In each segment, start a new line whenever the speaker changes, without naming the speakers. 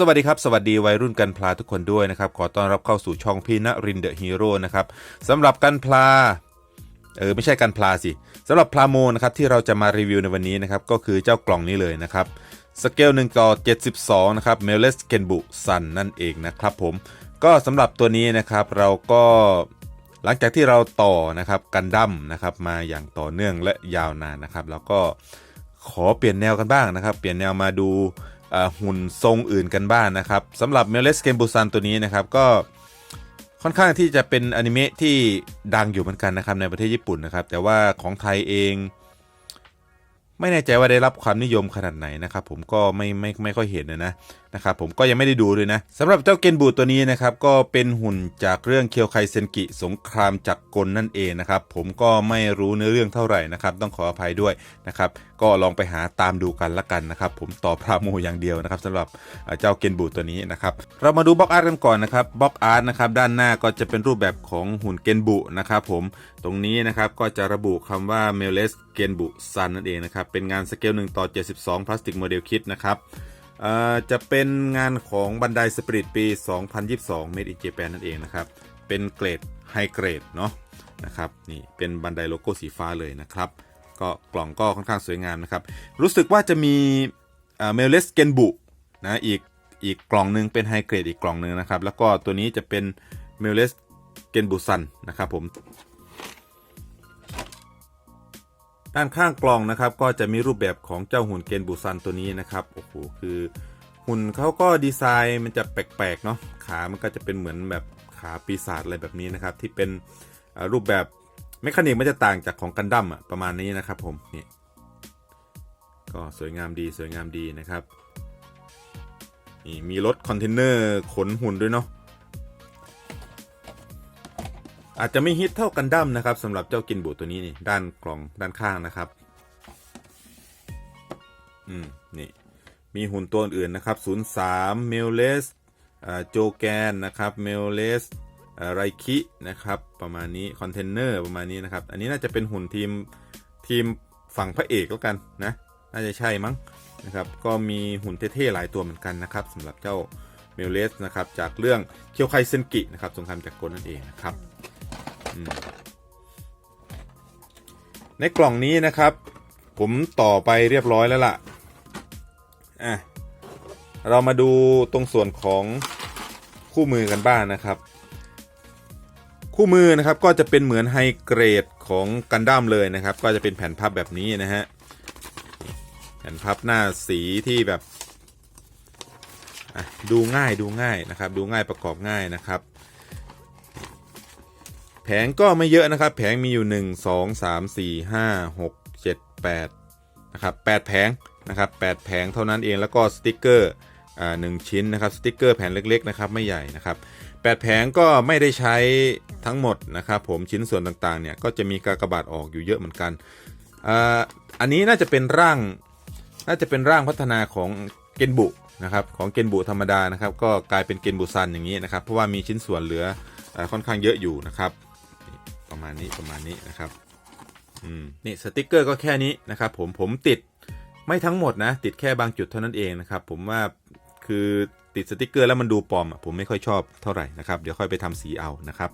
สวัสดีครับ สวัสดีวัยรุ่นกันพลาทุกคนด้วยนะครับ ขอต้อนรับเข้าสู่ช่องพี่ณรินเดอะฮีโร่นะครับสำหรับกันพลาเออไม่ใช่กันพลาสิสำหรับพลาโมนะครับที่เราจะมารีวิวในวันนี้นะครับ ก็คือเจ้ากล่องนี้เลยนะครับสเกล1ต่อ72 นะครับเมลเลสเกนบุซันนั่นเองนะครับผมก็สำหรับตัวนี้นะครับเราก็หลังจากที่เราต่อนะครับกันดั้มนะครับมาอย่างต่อเนื่องและยาวนานนะครับ แล้วก็ขอเปลี่ยนแนวกันบ้างนะครับ เปลี่ยนแนวมาดู หุ่นทรงอื่นกันบ้างนะครับสำหรับเมลเลสเกมบูซันตัวนี้นะครับก็ค่อนข้างที่จะเป็นอนิเมะที่ดังอยู่เหมือนกันนะครับในประเทศญี่ปุ่นนะครับ แต่ว่าของไทยเอง ไม่แน่ใจว่าได้รับความนิยมขนาดไหนนะครับ ผมก็ไม่ไม่ไม่ค่อยเห็นนะนะ นะครับผมก็ยังไม่ได้ดูเลยนะสำหรับเจ้าเกนบูตัวนี้นะครับก็เป็นหุ่นจากเรื่องเคียวไคเซนกิสงครามจักรกลนั่นเองนะครับผมก็ไม่รู้เนื้อเรื่องเท่าไหร่นะครับต้องขออภัยด้วยนะครับก็ลองไปหาตามดูกันละกันนะครับผมต่อพราโมอย่างเดียวนะครับสำหรับเจ้าเกนบูตัวนี้นะครับเรามาดูบล็อกอาร์ตกันก่อนนะครับบล็อกอาร์ตนะครับด้านหน้าก็จะเป็นรูปแบบของหุ่นเกนบุนะครับผมตรงนี้นะครับก็จะระบุคำว่า m e l e s เกนบุซันนั่นเองนะครับเป็นงานสเกล1ต่อ72พลาสติกโมเดลคิดนะครับ จะเป็นงานของบันไดสปริตปี 2022 Made in Japan นั่นเองนะครับ เป็นเกรดไฮเกรดเนาะนะครับนี่เป็นบันไดโลโก้สีฟ้าเลยนะครับ ก็กล่องก็ค่อนข้างสวยงามนะครับ รู้สึกว่าจะมีเมลเลสเกนบุนะอีกอีกกล่องหนึ่งเป็นไฮเกรดอีกกล่องหนึ่งนะครับ แล้วก็ตัวนี้จะเป็นเมลเลสเกนบุซันนะครับผม ด้านข้างกล่องนะครับก็จะมีรูปแบบของเจ้าหุ่นเกนบูซันตัวนี้นะครับโอ้โหคือหุ่นเขาก็ดีไซน์มันจะแปลกๆเนาะขามันก็จะเป็นเหมือนแบบขาปีศาจอะไรแบบนี้นะครับที่เป็นรูปแบบเมคานิกมันจะต่างจากของกันดั้มอะประมาณนี้นะครับผมนี่ก็สวยงามดีสวยงามดีนะครับนี่มีรถคอนเทนเนอร์ขนหุ่นด้วยเนาะ อาจจะไม่ฮิตเท่ากันดั้มนะครับสำหรับเจ้ากินบูตัวนี้นี่ด้านกล่องด้านข้างนะครับอืมนี่มีหุ่นตัวอื่นนะครับ03เมลเลสโจแกนนะครับเมลเลสไรคินะครับประมาณนี้คอนเทนเนอร์ประมาณนี้นะครับ อันนี้น่าจะเป็นหุ่นทีมทีมฝั่งพระเอกแล้วกันนะน่าจะใช่มั้งนะครับก็มีหุ่นเท่ๆหลายตัวเหมือนกันนะครับสำหรับเจ้าเมลเลสนะครับจากเรื่องเคียวไคเซนกินะครับสงครามจักรกลนั่นเองนะครับ ในกล่องนี้นะครับ ผมต่อไปเรียบร้อยแล้วล่ะ อะ เรามาดูตรงส่วนของคู่มือกันบ้างนะครับ คู่มือนะครับก็จะเป็นเหมือนไฮเกรดของกันดั้มเลยนะครับ ก็จะเป็นแผ่นพับแบบนี้นะฮะ แผ่นพับหน้าสีที่แบบดูง่ายดูง่ายนะครับ ดูง่ายประกอบง่ายนะครับ แผงก็ไม่เยอะนะครับ แผงมีอยู่ 1 2 3 4 5 6 7 8นะครับ8แผงนะครับ8แผงเท่านั้นเองแล้วก็สติกเกอร์อ่าหนึ่งชิ้นนะครับสติกเกอร์แผ่นเล็กๆนะครับไม่ใหญ่นะครับ8แผงก็ไม่ได้ใช้ทั้งหมดนะครับผมชิ้นส่วนต่างๆเนี่ยก็จะมีกากบาทออกอยู่เยอะเหมือนกันอ่าอันนี้น่าจะเป็นร่างน่าจะเป็นร่างพัฒนาของเกนบุนะครับของเกนบุธรรมดานะครับก็กลายเป็นเกนบุซันอย่างนี้นะครับเพราะว่ามีชิ้นส่วนเหลืออาค่อนข้างเยอะอยู่นะครับ ประมาณนี้ประมาณนี้นะครับ อืม นี่สติกเกอร์ก็แค่นี้นะครับ ผมผมติดไม่ทั้งหมดนะ ติดแค่บางจุดเท่านั้นเองนะครับ ผมว่าคือติดสติกเกอร์แล้วมันดูปลอมผมไม่ค่อยชอบเท่าไหร่นะครับ เดี๋ยวค่อยไปทำสีเอานะครับ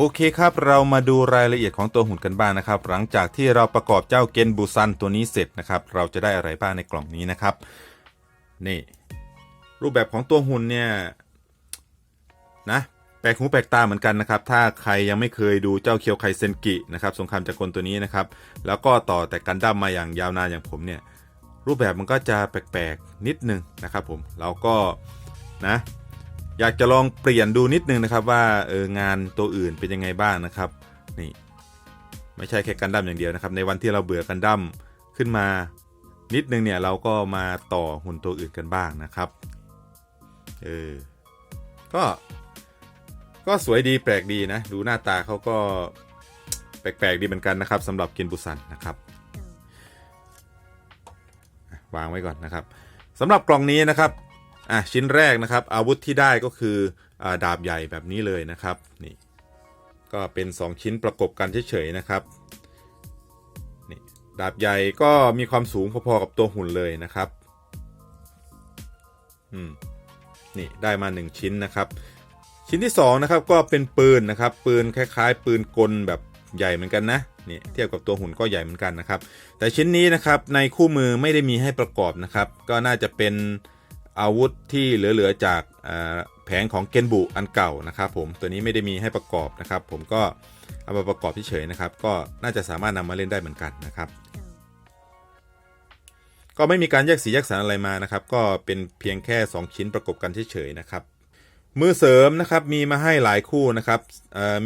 โอเคครับ เรามาดูรายละเอียดของตัวหุ่นกันบ้างนะครับ หลังจากที่เราประกอบเจ้าเกนบูซันตัวนี้เสร็จนะครับ เราจะได้อะไรบ้างในกล่องนี้นะครับ นี่ รูปแบบของตัวหุ่นเนี่ยนะแปลกหูแปลกตาเหมือนกันนะครับ ถ้าใครยังไม่เคยดูเจ้าเคียวไคเซนกินะครับสงครามจักรกลตัวนี้นะครับ แล้วก็ต่อแต่กันดั้มมาอย่างยาวนานอย่างผมเนี่ยรูปแบบมันก็จะแปลกๆนิดนึงนะครับผมเราก็นะ อยากจะลองเปลี่ยนดูนิดนึงนะครับว่าเอองานตัวอื่นเป็นยังไงบ้างนะครับนี่ไม่ใช่แค่กันดั้มอย่างเดียวนะครับ ในวันที่เราเบื่อกันดั้มขึ้นมานิดนึงเนี่ยเราก็มาต่อหุ่นตัวอื่นกันบ้างนะครับเออก็ก็สวยดีแปลกดีนะ ดูหน้าตาเขาก็แปลกๆดีเหมือนกันนะครับสำหรับเกนบุซันนะครับ วางไว้ก่อนนะครับสำหรับกล่องนี้นะครับ อะชิ้นแรกนะครับ อาวุธที่ได้ก็คืออดาบใหญ่แบบนี้เลยนะครับนี่ก็เป็น 2 ชิ้นประกบกันเฉยๆนะครับนี่ดาบใหญ่ก็มีความสูงพอๆกับตัวหุ่นเลยนะครับอืมนี่ได้มา 1 ชิ้นนะครับ ชิ้นที่2นะครับก็เป็นปืนนะครับ ปืนคล้าย ๆ ปืนกลแบบใหญ่เหมือนกันนะนี่เทียบกับตัวหุ่นก็ใหญ่เหมือนกันนะครับ แต่ชิ้นนี้นะครับในคู่มือไม่ได้มีให้ประกอบนะครับ ก็น่าจะเป็น อาวุธที่เหลือๆจากแผงของเกนบุอันเก่านะครับผมตัวนี้ไม่ได้มีให้ประกอบนะครับ ผมก็เอามาประกอบเฉยๆนะครับ ก็น่าจะสามารถนำมาเล่นได้เหมือนกันนะครับ ก็ไม่มีการแยกสีแยกสารอะไรมานะครับ ก็เป็นเพียงแค่ 2 ชิ้นประกบกันเฉยๆนะครับมือเสริมนะครับมีมาให้หลายคู่นะครับ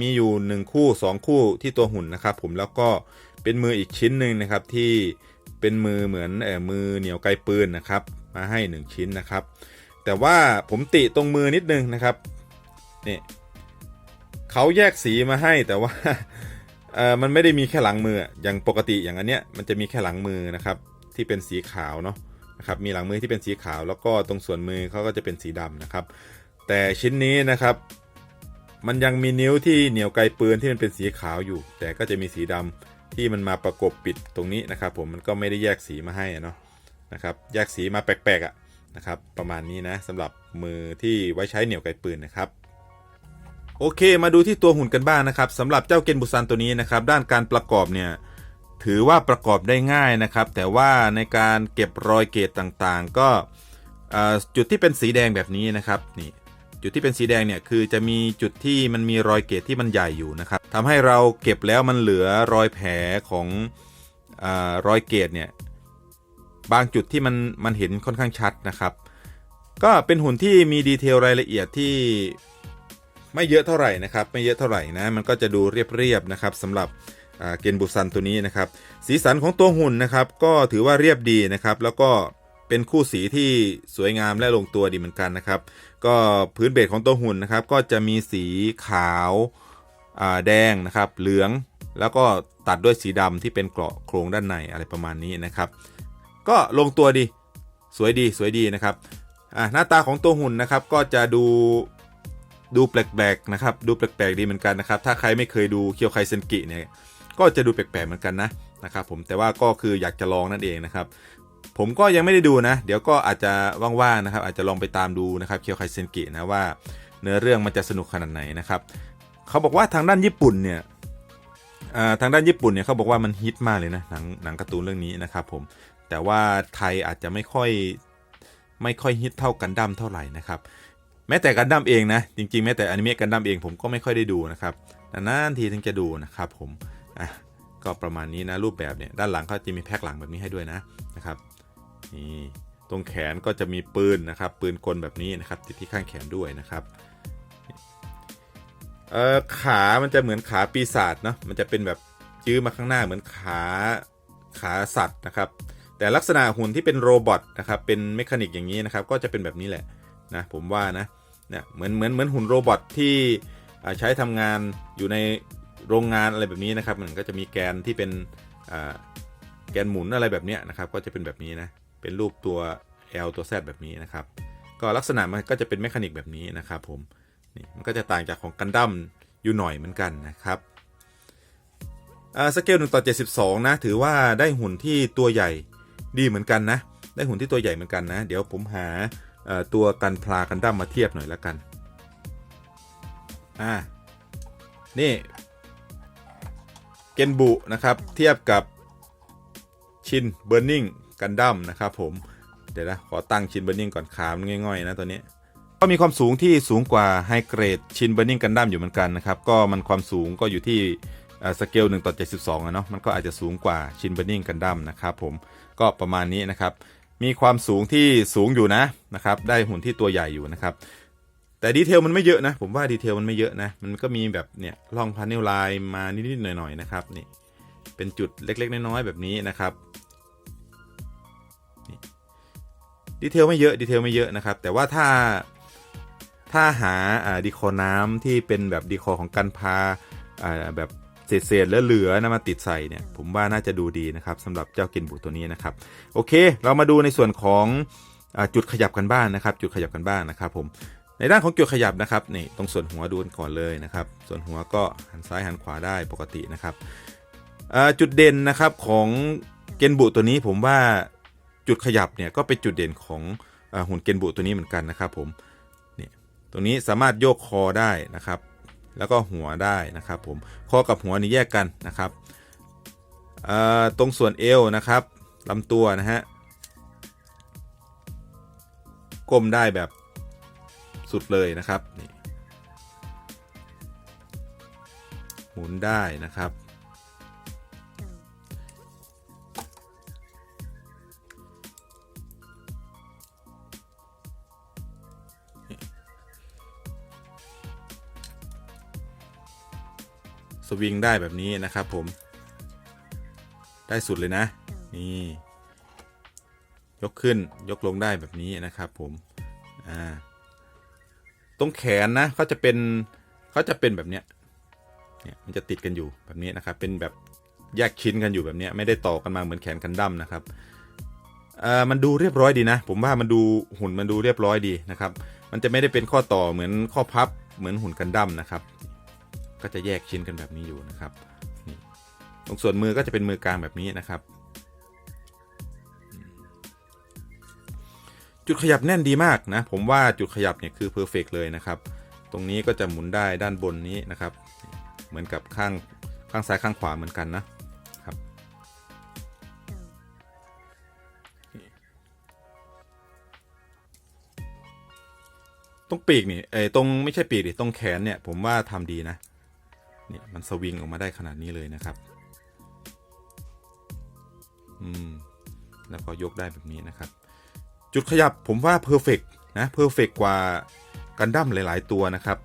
มีอยู่ 1 คู่ 2 คู่ที่ตัวหุ่นนะครับ ผมแล้วก็เป็นมืออีกชิ้นหนึ่งนะครับที่เป็นมือเหมือนอมือเหนียวไกลปืนนะครับ มาให้ 1 ชิ้นนะครับ แต่ว่าผมติตรงมือนิดนึงนะครับนี่เขาแยกสีมาให้แต่ว่าเออมันไม่ได้มีแค่หลังมืออย่างปกติอย่างอันเนี้ยมันจะมีแค่หลังมือนะครับที่เป็นสีขาวเนาะนะครับมีหลังมือที่เป็นสีขาว แล้วก็ตรงส่วนมือเขาก็จะเป็นสีดำนะครับ แต่ชิ้นนี้นะครับ มันยังมีนิ้วที่เหนียวไกลปืนที่มันเป็นสีขาวอยู่ แต่ก็จะมีสีดำที่มันมาประกบปิดตรงนี้นะครับ ผมมันก็ไม่ได้แยกสีมาให้เนาะ นะครับแยกสีมาแปลกๆอะ่ะนะครับประมาณนี้นะสำหรับมือที่ไว้ใช้เหนียวไกปืนนะครับโอเค มาดูที่ตัวหุ่นกันบ้างนะครับสำหรับเจ้าเกนบุซันตัวนี้นะครับด้านการประกอบเนี่ยถือว่าประกอบได้ง่ายนะครับ แต่ว่าในการเก็บรอยเกตต่างๆ ก็จุดที่เป็นสีแดงแบบนี้นะครับนี่จุดที่เป็นสีแดงเนี่ยคือจะมีจุดที่มันมีรอยเกตที่มันใหญ่อยู่นะครับทำให้เราเก็บแล้วมันเหลือรอยแผลของอรอยเกตเนี่ย บางจุดที่มันมันเห็นค่อนข้างชัดนะครับ ก็เป็นหุ่นที่มีดีเทลรายละเอียดที่ไม่เยอะเท่าไหร่นะครับ ไม่เยอะเท่าไหร่นะ มันก็จะดูเรียบๆนะครับสำหรับเกนบุซันตัวนี้นะครับ สีสันของตัวหุ่นนะครับ ก็ถือว่าเรียบดีนะครับ แล้วก็เป็นคู่สีที่สวยงามและลงตัวดีเหมือนกันนะครับ ก็พื้นเบสของตัวหุ่นนะครับ ก็จะมีสีขาวแดงนะครับ เหลือง แล้วก็ตัดด้วยสีดำที่เป็นเกราะโครงด้านในอะไรประมาณนี้นะครับ ก็ลงตัวดี สวยดีสวยดีนะครับอ่าหน้าตาของตัวหุ่นนะครับก็จะดูดูแปลกๆนะครับดูแปลกๆดีเหมือนกันนะครับถ้าใครไม่เคยดูเคียวไคเซนกิเนี่ยก็จะดูแปลกๆเหมือนกันนะนะครับผมแต่ว่าก็คืออยากจะลองนั่นเองนะครับผมก็ยังไม่ได้ดูนะ เดี๋ยวก็อาจจะว่างๆนะครับ อาจจะลองไปตามดูนะครับเคียวไคเซนกินะว่าเนื้อเรื่องมันจะสนุกขนาดไหนนะครับเขาบอกว่าทางด้านญี่ปุ่นเนี่ยทางด้านญี่ปุ่นเนี่ยเขาบอกว่ามันฮิตมากเลยนะหนังหนังการ์ตูนเรื่องนี้นะครับผม แต่ว่าไทยอาจจะไม่ค่อยไม่ค่อยฮิตเท่ากันดั้มเท่าไหร่นะครับ แม้แต่กันดั้มเองนะ จริงๆ แม้แต่อนิเมะกันดั้มเองผมก็ไม่ค่อยได้ดูนะครับนานๆทีถึงจะดูนะครับผมอะก็ประมาณนี้นะรูปแบบเนี่ยด้านหลังเขาจะมีแพ็คหลังแบบนี้ให้ด้วยนะนะครับนี่ตรงแขนก็จะมีปืนนะครับ ปืนกลแบบนี้นะครับ ติดที่ข้างแขนด้วยนะครับเอ่อขา มันจะเหมือนขาปีศาจเนาะมันจะเป็นแบบยื้อมาข้างหน้าเหมือนขาขาสัตว์นะครับ แต่ลักษณะหุ่นที่เป็นโรบอทนะครับเป็นเมคานิกอย่างนี้นะครับก็จะเป็นแบบนี้แหละนะผมว่านะเนี่ยเหมือนเหมือนเหมือนหุ่นโรบอทที่ใช้ทำงานอยู่ในโรงงานอะไรแบบนี้นะครับ มันก็จะมีแกนที่เป็นแกนหมุนอะไรแบบนี้นะครับ ก็จะเป็นแบบนี้นะเป็นรูปตัว L ตัว Z แบบนี้นะครับ ก็ลักษณะมันก็จะเป็นแมคานิกแบบนี้นะครับผมนี่มันก็จะต่างจากของกันดั้มอยู่หน่อยเหมือนกันนะครับสเกล1ต่อ 72 นะ ถือว่าได้หุ่นที่ตัวใหญ่ ดีเหมือนกันนะ ได้หุ่นที่ตัวใหญ่เหมือนกันนะ เดี๋ยวผมหาตัวกันพลากันดั้มมาเทียบหน่อยละกัน อ่า นี่ เกนบุนะครับ เทียบกับชินเบอร์นิงกันดั้มนะครับผม เดี๋ยวนะ ขอตั้งชินเบอร์นิงก่อนขามง่อยๆ นะตัวนี้ก็มีความสูงที่สูงกว่าไฮเกรดชินเบอร์นิงกันดั้มอยู่เหมือนกันนะครับ ก็มันความสูงก็อยู่ที่ สเกล1ต่อ72อะเนาะมันก็อาจจะสูงกว่าชินเบอร์นิงกันดั้มนะครับผมก็ประมาณนี้นะครับมีความสูงที่สูงอยู่นะนะครับได้หุ่นที่ตัวใหญ่อยู่นะครับแต่ดีเทลมันไม่เยอะนะผมว่าดีเทลมันไม่เยอะนะมันก็มีแบบเนี่ยร่องพาเนิลลายมานิดๆหน่อยๆนะครับนี่เป็นจุดเล็กๆน้อยๆแบบนี้นะครับดีเทลไม่เยอะดีเทลไม่เยอะนะครับแต่ว่าถ้าถ้าหาดีคอน้ำที่เป็นแบบดีคอของกันพาอ่าแบบ เศษๆเหลือๆนะมาติดใส่เนี่ยผมว่าน่าจะดูดีนะครับสำหรับเจ้าเกนบุตัวนี้นะครับโอเค เรามาดูในส่วนของอจุดขยับกันบ้างนะครับ จุดขยับกันบ้างนะครับผมในด้านของจุดขยับนะครับนี่ตรงส่วนหัวดูกันก่อนเลยนะครับ ส่วนหัวก็หันซ้ายหันขวาได้ปกตินะครับจุดเด่นนะครับของเกนบุตัวนี้ผมว่าจุดขยับเนี่ยก็เป็นจุดเด่นของอหุ่นเกนบุตัวนี้เหมือนกันนะครับผมนี่ตรงนี้สามารถโยกคอได้นะครับ แล้วก็หัวได้นะครับผมข้อกับหัวนี่แยกกันนะครับตรงส่วนเอวนะครับลำตัวนะฮะก้มได้แบบสุดเลยนะครับหมุนได้นะครับ วิงได้แบบนี้นะครับผม ได้สุดเลยนะ นี่ ยกขึ้นยกลงได้แบบนี้นะครับผมอ่าตรงแขนนะเขาจะเป็นเขาจะเป็นแบบเนี้ยเนี่ยมันจะติดกันอยู่แบบนี้นะครับ เป็นแบบแยกชิ้นกันอยู่แบบนี้ไม่ได้ต่อกันมาเหมือนแขนกันดั้มนะครับเอ่อมันดูเรียบร้อยดีนะ ผมว่ามันดูหุ่นมันดูเรียบร้อยดีนะครับ มันจะไม่ได้เป็นข้อต่อเหมือนข้อพับเหมือนหุ่นกันดั้มนะครับ ก็จะแยกชิ้นกันแบบนี้อยู่นะครับนี่ตรงส่วนมือก็จะเป็นมือกลางแบบนี้นะครับ จุดขยับแน่นดีมากนะ ผมว่าจุดขยับเนี่ยคือเพอร์เฟกเลยนะครับ ตรงนี้ก็จะหมุนได้ด้านบนนี้นะครับ เหมือนกับข้างข้างซ้ายข้างขวาเหมือนกันนะครับ ตรงปีกนี่เออตรงไม่ใช่ปีกดิตรงแขนเนี่ยผมว่าทำดีนะ เนี่ยมันสวิงออกมาได้ขนาดนี้เลยนะครับ อืม แล้วก็ยกได้แบบนี้นะครับ จุดขยับผมว่าเพอร์เฟกนะเพอร์เฟกกว่ากันดั้มหลาย ๆ ตัวนะครับ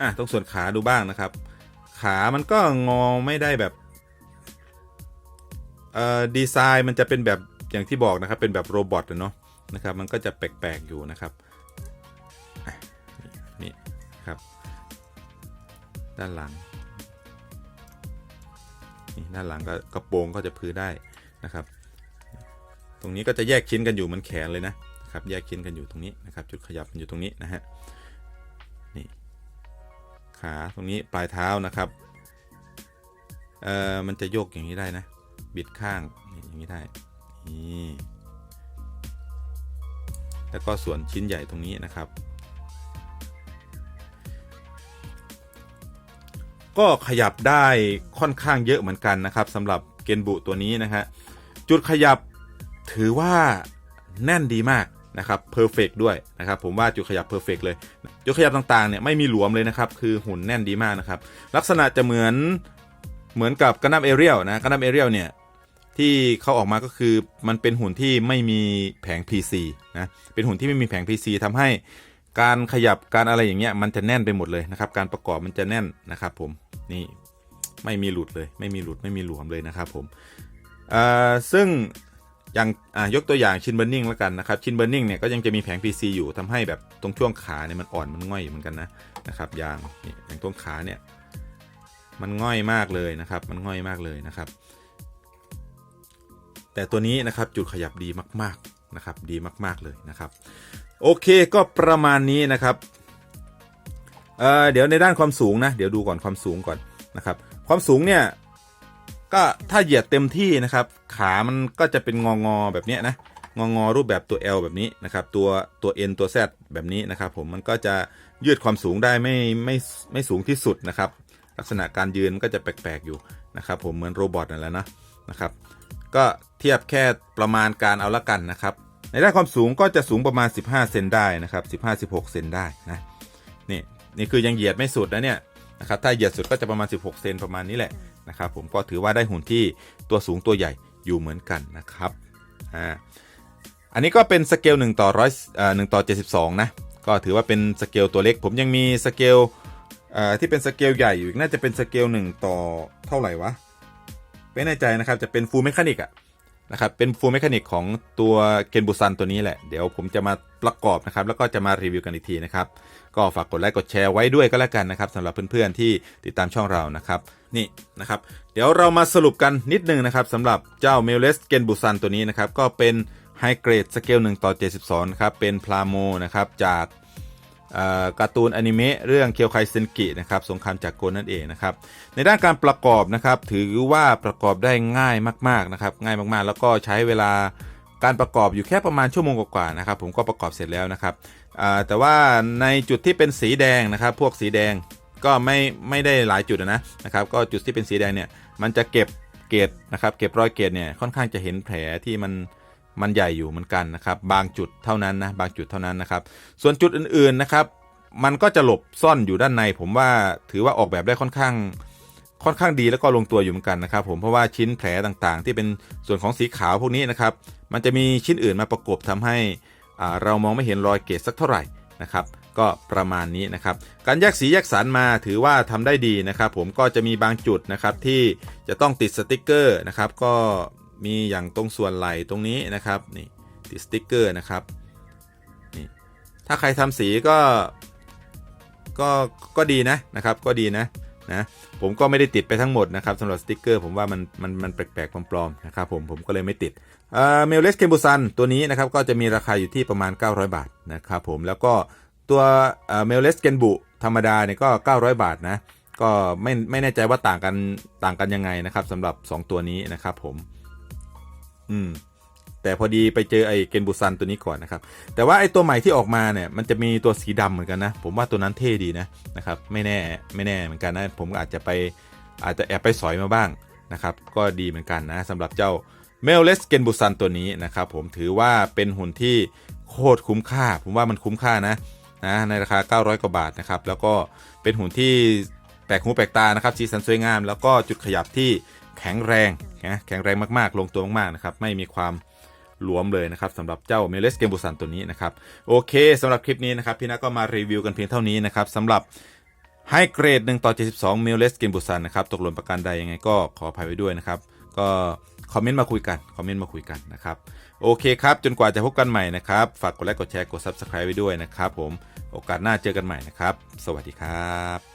อะตรงส่วนขาดูบ้างนะครับ ขามันก็งอไม่ได้แบบ เอ่อดีไซน์มันจะเป็นแบบอย่างที่บอกนะครับ เป็นแบบโรบอทเนาะนะครับ มันก็จะแปลก ๆ อยู่นะครับนี่ครับ ด้านหลังนี่ด้านหลังก็กระโปรงก็จะพื้ได้นะครับ ตรงนี้ก็จะแยกชิ้นกันอยู่เหมันแขนเลยนะครับ แยกชิ้นกันอยู่ตรงนี้นะครับจุดขยับมันอยู่ตรงนี้นะฮะนี่ขาตรงนี้ปลายเท้านะครับเอ่อมันจะโยกอย่างนี้ได้นะ บิดข้างอย่างนี้ได้นี่แล้วก็ส่วนชิ้นใหญ่ตรงนี้นะครับ ก็ขยับได้ค่อนข้างเยอะเหมือนกันนะครับสำหรับเกนบุตัวนี้นะฮะจุดขยับถือว่าแน่นดีมากนะครับเพอร์เฟกด้วยนะครับผมว่าจุดขยับเพอร์เฟกเลย จุดขยับต่างๆเนี่ยไม่มีหลวมเลยนะครับ คือหุ่นแน่นดีมากนะครับ ลักษณะจะเหมือนเหมือนกับกันดั้มเอเรียลนะกันดั้มเอเรียลเนี่ยที่เขาออกมาก็คือมันเป็นหุ่นที่ไม่มีแผง PC นะเป็นหุ่นที่ไม่มีแผง PC ทำให้การขยับการอะไรอย่างเงี้ยมันจะแน่นไปหมดเลยนะครับ การประกอบมันจะแน่นนะครับผม นี่ไม่มีหลุดเลยไม่มีหลุดไม่มีหลวมเลยนะครับผมซึ่งอย่างยกตัวอย่างชินเบอร์นิงแล้วกันนะครับชินเบอร์นิงเนี่ยก็ยังจะมีแผง PC อยู่ทำให้แบบตรงช่วงขาเนี่ยมันอ่อนมันง่อยอยู่เหมือนกันนะนะครับยางนี่อย่างตรงขาเนี่ยมันง่อยมากเลยนะครับ มันง่อยมากเลยนะครับ แต่ตัวนี้นะครับจุดขยับดีมากๆนะครับดีมากๆเลยนะครับ โอเคก็ประมาณนี้นะครับ เออเดี๋ยวในด้านความสูงนะ เดี๋ยวดูก่อนความสูงก่อนนะครับ ความสูงเนี่ยก็ถ้าเหยียดเต็มที่นะครับ ขามันก็จะเป็นงองอๆแบบนี้นะงองอๆรูปแบบตัว L แบบนี้นะครับตัวตัว N ตัว Z แบบนี้นะครับ ผมมันก็จะยืดความสูงได้ไม่ไม่ไม่สูงที่สุดนะครับ ลักษณะการยืนก็จะแปลกๆอยู่นะครับ ผมเหมือนโรบอทนั่นแหละนะนะครับ ก็เทียบแค่ประมาณการเอาละกันนะครับ ในด้านความสูงก็จะสูงประมาณ 15 เซนได้นะครับ 15-16 เซนได้นะ นี่คือยังเหยียดไม่สุดนะเนี่ยนะครับถ้าเหยียดสุดก็จะประมาณ 16 เซนประมาณนี้แหละนะครับผมก็ถือว่าได้หุ่นที่ตัวสูงตัวใหญ่อยู่เหมือนกันนะครับอ่าอันนี้ก็เป็นสเกล1ต่อร้อยอ่า1ต่อ72 นะ ก็ถือว่าเป็นสเกลตัวเล็ก ผมยังมีสเกลอ่าที่เป็นสเกลใหญ่อยู่น่าจะเป็นสเกล1ต่อเท่าไหร่วะไม่แน่ใจนะครับจะเป็นฟูลเมคานิกอะ นะครับเป็นฟูลเมคานิกของตัวเกนบุซันตัวนี้แหละ เดี๋ยวผมจะมาประกอบนะครับ แล้วก็จะมารีวิวกันอีกทีนะครับ ก็ฝากกดไลค์กดแชร์ไว้ด้วยก็แล้วกันนะครับสำหรับเพื่อนๆที่ติดตามช่องเรานะครับ นี่นะครับ เดี๋ยวเรามาสรุปกันนิดนึงนะครับสำหรับเจ้าเมลเลสเกนบุซันตัวนี้นะครับ ก็เป็นไฮเกรดสเกล1ต่อ 72นะครับเป็นพลาโมนะครับจาก การ์ตูนอนิเมะเรื่องเคียวไคเซนกินะครับสงครามจากโกนนั่นเองนะครับในด้านการประกอบนะครับถือว่าประกอบได้ง่ายมากๆนะครับง่ายมากๆ แล้วก็ใช้เวลาการประกอบอยู่แค่ประมาณชั่วโมงกว่าๆนะครับผมก็ประกอบเสร็จแล้วนะครับแต่ว่าในจุดที่เป็นสีแดงนะครับ พวกสีแดงก็ไม่ไม่ได้หลายจุดนะนะครับ ก็จุดที่เป็นสีแดงเนี่ยมันจะเก็บเกรดนะครับเก็บรอยเกรดเนี่ยค่อนข้างจะเห็นแผลที่มัน มันใหญ่อยู่เหมือนกันนะครับ บางจุดเท่านั้นนะบางจุดเท่านั้นนะครับ ส่วนจุดอื่นๆนะครับ มันก็จะหลบซ่อนอยู่ด้านใน ผมว่าถือว่าออกแบบได้ค่อนข้างค่อนข้างดีแล้วก็ลงตัวอยู่เหมือนกันนะครับ ผมเพราะว่าชิ้นแผลต่างๆ ที่เป็นส่วนของสีขาวพวกนี้นะครับ มันจะมีชิ้นอื่นมาประกบทำให้เรามองไม่เห็นรอยเกรสักเท่าไหร่นะครับก็ประมาณนี้นะครับการแยกสีแยกสารมาถือว่าทำได้ดีนะครับ ผมก็จะมีบางจุดนะครับที่จะต้องติดสติกเกอร์นะครับ ก็ มีอย่างตรงส่วนไหล่ตรงนี้นะครับนี่ติดสติกเกอร์นะครับนี่ถ้าใครทำสีก็ก็ก็ดีนะนะครับก็ดีนะนะผมก็ไม่ได้ติดไปทั้งหมดนะครับสำหรับสติกเกอร์ผมว่ามันมันมันแปลกๆปลอมๆนะครับผมผมก็เลยไม่ติดเมลเลสเคมบูซันตัวนี้นะครับก็จะมีราคาอยู่ที่ประมาณ 900 บาทนะครับผมแล้วก็ตัวเมลเลสเกนบุธรรมดาเนี่ยก็ 900 บาทนะก็ไม่ไม่แน่ใจว่าต่างกันต่างกันยังไงนะครับสำหรับ 2 ตัวนี้นะครับผม อืม แต่พอดีไปเจอไอ้เกนบุซันตัวนี้ก่อนนะครับ แต่ว่าไอ้ตัวใหม่ที่ออกมาเนี่ย มันจะมีตัวสีดำเหมือนกันนะ ผมว่าตัวนั้นเท่ดีนะนะครับ ไม่แน่ไม่แน่เหมือนกันนะ ผมก็อาจจะไปอาจจะแอบไปสอยมาบ้างนะครับ ก็ดีเหมือนกันนะสำหรับเจ้าเมลเลสเกนบุซันตัวนี้นะครับผมถือว่าเป็นหุ่นที่โคตรคุ้มค่า ผมว่ามันคุ้มค่านะนะในราคา 900 กว่าบาทนะครับ แล้วก็เป็นหุ่นที่แปลกหูแปลกตานะครับสีสันสวยงาม แล้วก็จุดขยับที่ แข็งแรงนะแข็งแรงมากๆ ลงตัวมากๆนะครับไม่มีความหลวมเลยนะครับสำหรับเจ้าเมเลสเกมบุสันตัวนี้นะครับโอเคสำหรับคลิปนี้นะครับพี่นักก็มารีวิวกันเพียงเท่านี้นะครับสำหรับให้เกรด1ต่อ72เมลสเกมบุสันนะครับตกหล่นประการใดยังไงก็ขออภัยไว้ด้วยนะครับก็คอมเมนต์มาคุยกันคอมเมนต์มาคุยกันนะครับโอเคครับจนกว่าจะพบกันใหม่นะครับฝากกดไลค์กดแชร์กด Subscribe ไว้ด้วยนะครับผมโอกาสหน้าเจอกันใหม่นะครับ สวัสดีครับ